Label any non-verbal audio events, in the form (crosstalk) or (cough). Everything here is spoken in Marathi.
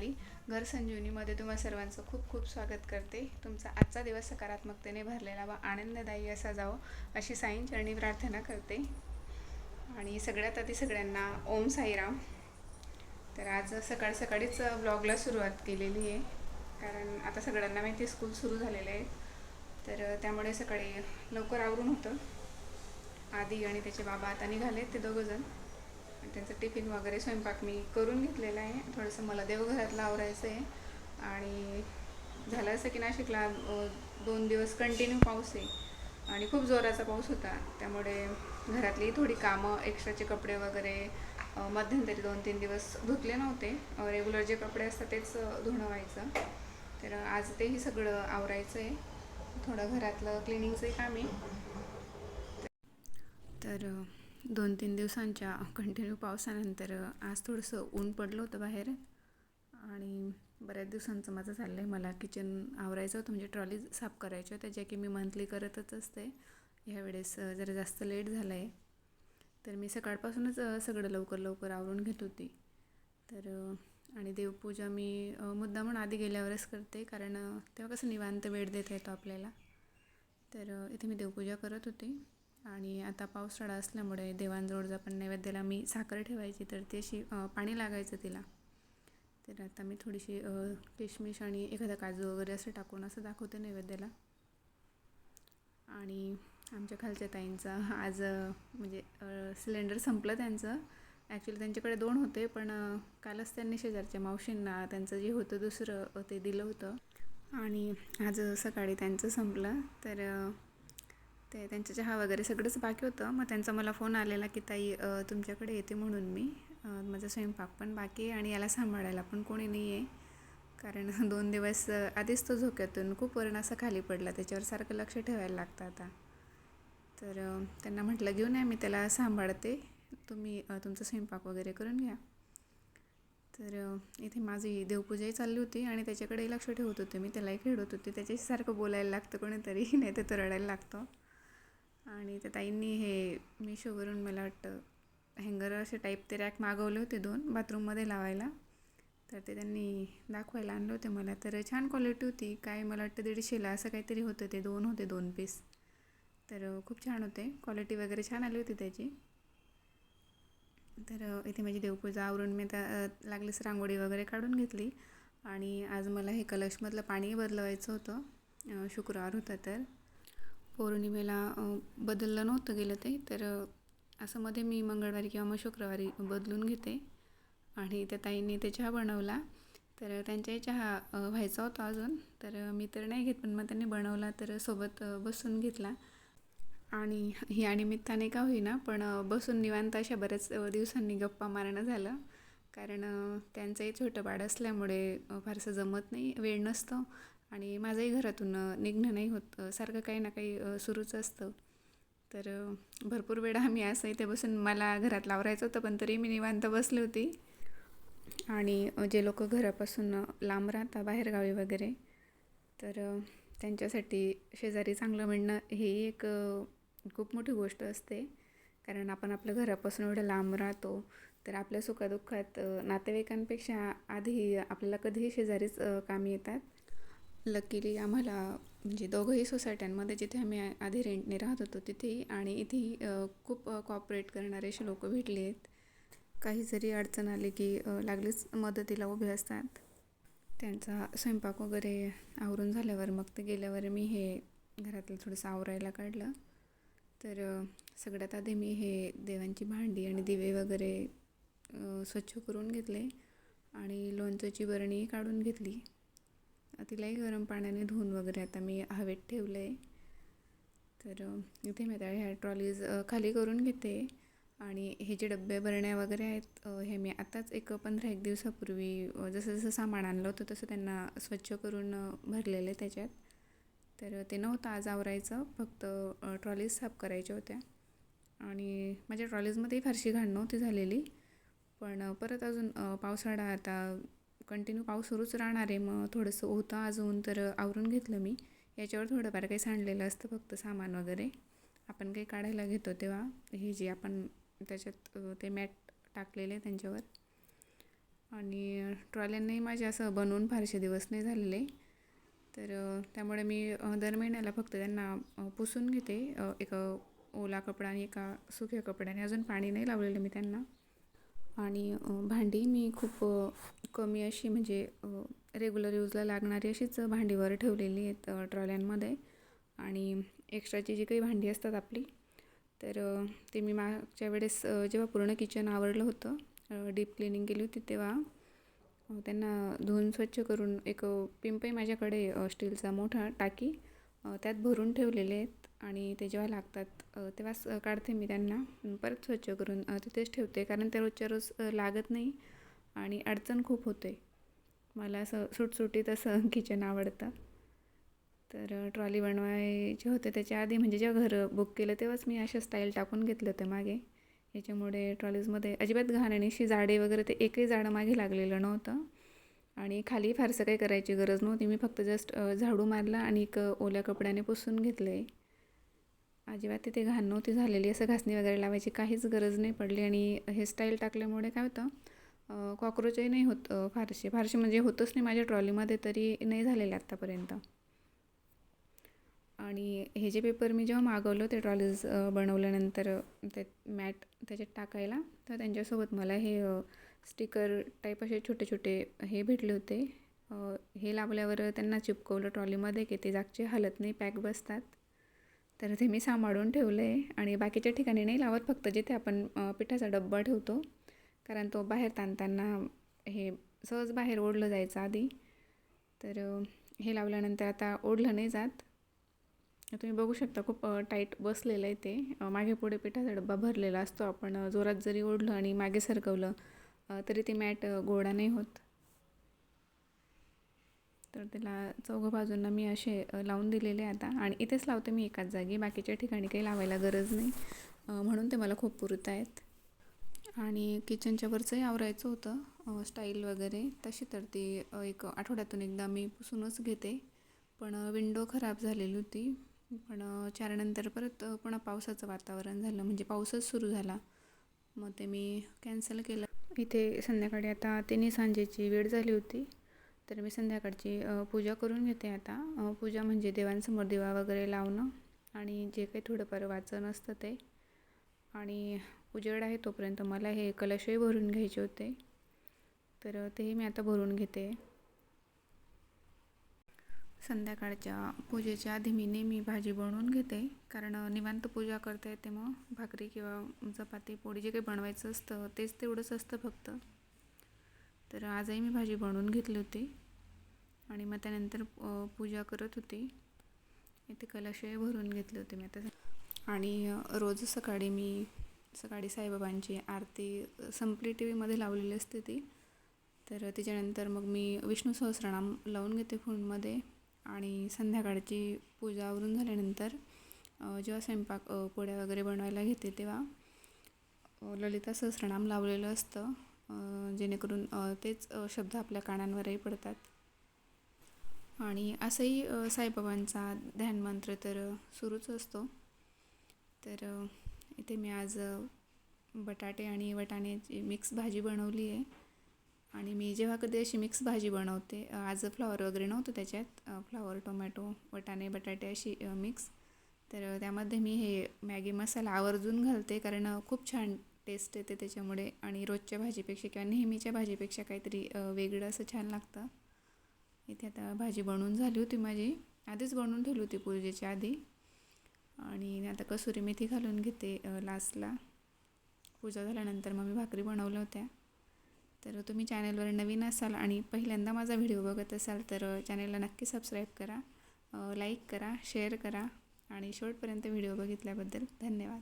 सोनाली घर संजीवनीमध्ये तुम्हा सर्वांचं खूप खूप स्वागत करते. तुमचा आजचा दिवस सकारात्मकतेने भरलेला व आनंददायी असा जावो अशी साईं चरणी प्रार्थना करते. आणि सगळ्यात आधी सगळ्यांना ओम साईराम. तर आज सकाळ सकाळीच ब्लॉगला सुरुवात केलेली आहे. कारण आता सगळ्यांना माहिती आहे स्कूल सुरू झालेले आहे तर त्यामुळे सकाळी लवकर आवरून होतं. आधी आणि त्याचे बाबा आता निघाले ते दोघंजण आणि त्यांचं टिफिन वगैरे स्वयंपाक मी करून घेतलेला आहे. थोडंसं मला देवघरातलं आवरायचं आहे आणि झालं असं की नाशिकला दोन दिवस कंटिन्यू पाऊस आहे. आणि खूप जोराचा पाऊस होता. त्यामुळे घरातली थोडी कामं एक्स्ट्राचे कपडे वगैरे मध्यंतरी दोन तीन दिवस धुतले नव्हते. रेग्युलर जे कपडे असतात तेच धुणं व्हायचं तर आज तेही सगळं आवरायचं आहे थोडं घरातलं क्लिनिंगचंही काम आहे. तर दोन तीन दिवसांच्या कंटिन्यू पावसानंतर आज थोडंसं ऊन पडलं होतं बाहेर. आणि बऱ्याच दिवसांचं माझं चाललं आहे मला किचन आवरायचं होतं. म्हणजे ट्रॉली साफ करायची होत्या ज्या की मी मंथली करतच असते. ह्यावेळेस जरा जास्त लेट झालं आहे तर मी सकाळपासूनच सगळं लवकर लवकर आवरून घेत होती. तर आणि देवपूजा मी मुद्दा मुद्दामून आधी गेल्यावरच करते. कारण तेव्हा कसं निवांत वेळ देता येतो आपल्याला. तर इथे मी देवपूजा करत होते. आणि आता पावसाळा असल्यामुळे देवांजवळचा पण नैवेद्याला मी साखर ठेवायची तर ती अशी पाणी लागायचं तिला. तर आता मी थोडीशी किशमिश आणि एखादा काजू वगैरे असं टाकून असं दाखवते नैवेद्याला. आणि आमच्या खालच्या ताईंचा आज म्हणजे सिलेंडर संपलं त्यांचं. ॲक्च्युली त्यांच्याकडे दोन होते पण कालच त्यांनी शेजारच्या मावशींना त्यांचं जे होतं दुसरं ते दिलं होतं. आणि आज सकाळी त्यांचं संपलं. तर ते त्यांच्या चहा वगैरे सगळंच बाकी होतं. मग त्यांचा मला फोन आलेला की ताई तुमच्याकडे येते म्हणून मी. माझा स्वयंपाक पण बाकी आहे आणि याला सांभाळायला पण कोणी नाही आहे कारण (laughs) दोन दिवस आधीच तो झोक्यातून खूप वरण असा खाली पडला. त्याच्यावर सारखं लक्ष ठेवायला लागतं आता. तर त्यांना म्हटलं घेऊन या मी त्याला सांभाळते. तुम्ही तुमचा स्वयंपाक वगैरे करून घ्या. तर इथे माझी देवपूजाही चालली होती आणि त्याच्याकडेही लक्ष ठेवत होते मी. त्यालाही खेळत होते. त्याच्याशी सारखं बोलायला लागतं कोणीतरी (laughs) नाही तर तो रडायला लागतो. आणि त्या ताईंनी हे मिशोवरून मला वाटतं हँगर असे टाईप ते रॅक मागवले होते दोन बाथरूममध्ये लावायला. तर ते त्यांनी दाखवायला आणले होते मला. तर छान क्वालिटी होती. काय मला वाटतं दीडशेला असं काहीतरी होतं ते दोन होते दोन पीस तर खूप छान होते. क्वालिटी वगैरे छान आली होती त्याची. तर इथे माझी देवपूजा आवरून मी त्या लागलीच रांगोळी वगैरे काढून घेतली. आणि आज मला हे कलशमधलं पाणी बदलवायचं होतं. शुक्रवार होता तर. पौर्णिमेला बदललं नव्हतं गेलं ते तर असं मध्ये मी मंगळवारी किंवा मग शुक्रवारी बदलून घेते. आणि त्या ताईंनी ते चहा बनवला. तर त्यांच्याही चहा व्हायचा होता अजून तर मी तर नाही घेत पण मग त्यांनी बनवला तर सोबत बसून घेतला. आणि या निमित्ताने का होईना पण बसून निवांत अशा बऱ्याच दिवसांनी गप्पा मारणं झालं. कारण त्यांचंही छोटं बाळ असल्यामुळे फारसं जमत नाही वेळ नसतो. आणि माझंही घरातून निघणं नाही होत. सारखं काही ना काही सुरूच असतं. तर भरपूर वेळा आम्ही असं इथे बसून मला घरात लावरायचं होतं पण तरी मी निवांत बसली होती. आणि जे लोक घरापासून लांब राहतात बाहेरगावी वगैरे तर त्यांच्यासाठी शेजारी चांगलं म्हणणं हेही एक खूप मोठी गोष्ट असते. कारण आपण आपल्या घरापासून एवढं लांब राहतो तर आपल्या सुखादुःखात नातेवाईकांपेक्षा आधी आपल्याला कधीही शेजारीच कामी येतात. लकीली आम्हाला म्हणजे दोघंही सोसायट्यांमध्ये जिथे आम्ही आधी रेंटने राहत होतो तिथेही आणि इथेही खूप कॉपरेट करणारे असे लोक भेटले आहेत. काही जरी अडचण आली की लागलीच मदतीला उभे असतात. त्यांचा स्वयंपाक वगैरे आवरून झाल्यावर मग ते गेल्यावर मी हे घरातलं थोडंसं आवरायला काढलं. तर सगळ्यात आधी मी हे देवांची भांडी आणि दिवे वगैरे स्वच्छ करून घेतले आणि लोणचंची बरणी काढून घेतली. तिलाही गरम पाण्याने धुवून वगैरे आता मी हवेत ठेवलं आहे तर इथे मी आता ह्या ट्रॉलीज खाली करून घेते. आणि हे जे डबे भरण्या वगैरे आहेत हे मी आत्ताच एक पंधरा एक दिवसापूर्वी जसं जसं सामान आणलं होतं तसं त्यांना स्वच्छ करून भरलेले त्याच्यात. तर ते नव्हतं आज आवरायचं फक्त ट्रॉलीज साफ करायच्या होत्या. आणि माझ्या ट्रॉलीजमध्येही फारशी घाण नव्हती झालेली. पण परत अजून पावसाळा आता कंटिन्यू पाऊस सुरूच राहणार आहे. मग थोडंसं होतं अजून तर आवरून घेतलं मी. याच्यावर थोडंफार काही सांडलेलं असतं फक्त सामान वगैरे. आपण काही काढायला घेतो तेव्हा. हे जे आपण त्याच्यात ते मॅट टाकलेले त्यांच्यावर. आणि ट्रॉल्यांनाही माझे असं बनवून फारसे दिवस नाही झालेले. तर त्यामुळे मी दर महिन्याला फक्त त्यांना पुसून घेते. एक ओला कपडा आणि एका सुक्या कपड्याने. अजून पाणी नाही लावलेलं मी त्यांना. आणि भांडी मी खूप कमी अशी म्हणजे रेग्युलर यूजला लागणारी अशीच भांडीवर ठेवलेली आहेत ट्रॉल्यांमध्ये. आणि एक्स्ट्राची जी काही भांडी असतात आपली तर ते मी मागच्या वेळेस जेव्हा पूर्ण किचन आवडलं होतं डीप क्लिनिंग केली होती तेव्हा त्यांना धुवून स्वच्छ करून एक पिंपही माझ्याकडे स्टीलचा मोठा टाकी त्यात भरून ठेवलेले आहेत. आणि ते जेव्हा लागतात तेव्हा तेव्हाच काढते मी त्यांना. परत स्वच्छ करून तिथेच ठेवते. कारण ते रोजच्या रोज लागत नाही आणि अडचण खूप होते. मला असं सुटसुटीत असं (laughs) किचन आवडतं. तर ट्रॉली बनवायचे होते त्याच्या आधी. म्हणजे जेव्हा घर बुक केलं तेव्हाच मी अशा स्टाईल टाकून घेतलं होतं मागे. याच्यामुळे ट्रॉलीजमध्ये अजिबात घाण आणि अशी जाडे वगैरे ते एकही झाडं मागे लागलेलं नव्हतं. आणि खाली फारसं काही करायची गरज नव्हती. मी फक्त जस्ट झाडू मारला आणि एक ओल्या कपड्याने पुसून घेतले. अजिबात तिथे घाण नव्हती झालेली. असं घासणी वगैरे लावायची काहीच गरज नाही पडली आणि हेअरस्टाईल टाकल्यामुळे काय होतं कॉक्रोचही नाही होत फारसे फारसे म्हणजे होतच नाही माझ्या ट्रॉलीमध्ये तरी नाही झालेले आत्तापर्यंत. आणि हे जे पेपर मी जेव्हा मागवलं ते ट्रॉलीज बनवल्यानंतर ते मॅट त्याच्यात टाकायला तर त्यांच्यासोबत मला हे स्टिकर टाईप असे छोटे छोटे हे भेटले होते. हे लावल्यावर त्यांना चिपकवलं ट्रॉलीमध्ये की ते जागचे हलत नाही पॅक बसतात. तर ते मी सांभाळून ठेवलं आहे आणि बाकीच्या ठिकाणी नाही लावत फक्त जिथे आपण पिठाचा डब्बा ठेवतो. कारण तो बाहेर ताणताना हे सहज बाहेर ओढलं जायचं आधी. तर हे लावल्यानंतर आता ओढलं नाही जात. तुम्ही बघू शकता खूप टाईट बसलेलं आहे ते. मागे पुढे पिठाचा डब्बा भरलेला असतो. आपण जोरात जरी ओढलं आणि मागे सरकवलं तरी ती मॅट गोडा नाही होत. तर त्याला चौघं बाजूंना मी असे लावून दिलेले आता. आणि इथेच लावते मी एकाच जागी. बाकीच्या ठिकाणी काही लावायला गरज नाही. म्हणून ते मला खूप पुरत आहेत. आणि किचनच्या वरचंही आवरायचं होतं स्टाईल वगैरे. तशी तर ती एक आठवड्यातून एकदा मी पुसूनच घेते. पण विंडो खराब झालेली होती. पण चारनंतर परत पुन्हा पावसाचं वातावरण झालं. म्हणजे पाऊसच सुरू झाला. मग ते मी कॅन्सल केलं. इथे संध्याकाळी आता तिन्ही सांजेची वेळ झाली होती. तर मी संध्याकाळची पूजा करून घेते आता. पूजा म्हणजे देवांसमोर दिवा वगैरे लावणं आणि जे काही थोडंफार वाचन असतं ते. आणि उजेड आहे तोपर्यंत मला हे कलशही भरून घ्यायचे होते. तर तेही मी आता भरून घेते. संध्याकाळच्या पूजेच्या आधी मी नेहमी भाजी बनवून घेते. कारण निवांत पूजा करता येते मग. भाकरी किंवा चपाती पोळी जे काही बनवायचं असतं तेच तेवढंच असतं फक्त. तर आजही मी भाजी बनवून घेतली होती. आणि मग त्यानंतर पूजा करत होती. इथे कलशही भरून घेतले होते मी आता. आणि रोज सकाळी मी सकाळी साईबाबांची आरती संपली टी व्हीमध्ये लावलेली असते ती. तर त्याच्यानंतर मग मी विष्णू सहस्रनाम लावून घेते फोनमध्ये आणि संध्याकाळची पूजा आवरून झाल्यानंतर जेव्हा स्वयंपाक पोळ्या वगैरे बनवायला घेते तेव्हा ललिता सहस्रनाम लावलेलं असतं. जेणेकरून तेच शब्द आपल्या कानांवरही पडतात. आणि असंही साईबाबांचा ध्यानमंत्र तर सुरूच असतो. तर इथे मी आज बटाटे आणि वटाण्याची मिक्स भाजी बनवली आहे. आणि मी जेव्हा कधी अशी मिक्स भाजी बनवते आज फ्लॉवर वगैरे नव्हतं त्याच्यात. फ्लॉवर टोमॅटो वटाणे बटाटे अशी मिक्स. तर त्यामध्ये मी हे मॅगी मसाला आवर्जून घालते कारण खूप छान टेस्ट येते त्याच्यामुळे आणि रोजच्या भाजीपेक्षा किंवा नेहमीच्या भाजीपेक्षा काहीतरी वेगळं असं छान लागतं. इथे आता भाजी बनवून झाली होती माझी. आधीच बनवून ठेवली होती पूजेच्या आधी. आणि आता कसुरी मेथी घालून घेते लास्टला पूजा झाल्यानंतर मग मी भाकरी बनवल्या होत्या. तर तुम्ही चॅनलवर नवीन असाल आणि पहिल्यांदा माझा व्हिडिओ बघत असाल तर चॅनलला नक्की सबस्क्राईब करा. लाईक करा शेअर करा आणि शेवटपर्यंत व्हिडिओ बघितल्याबद्दल धन्यवाद.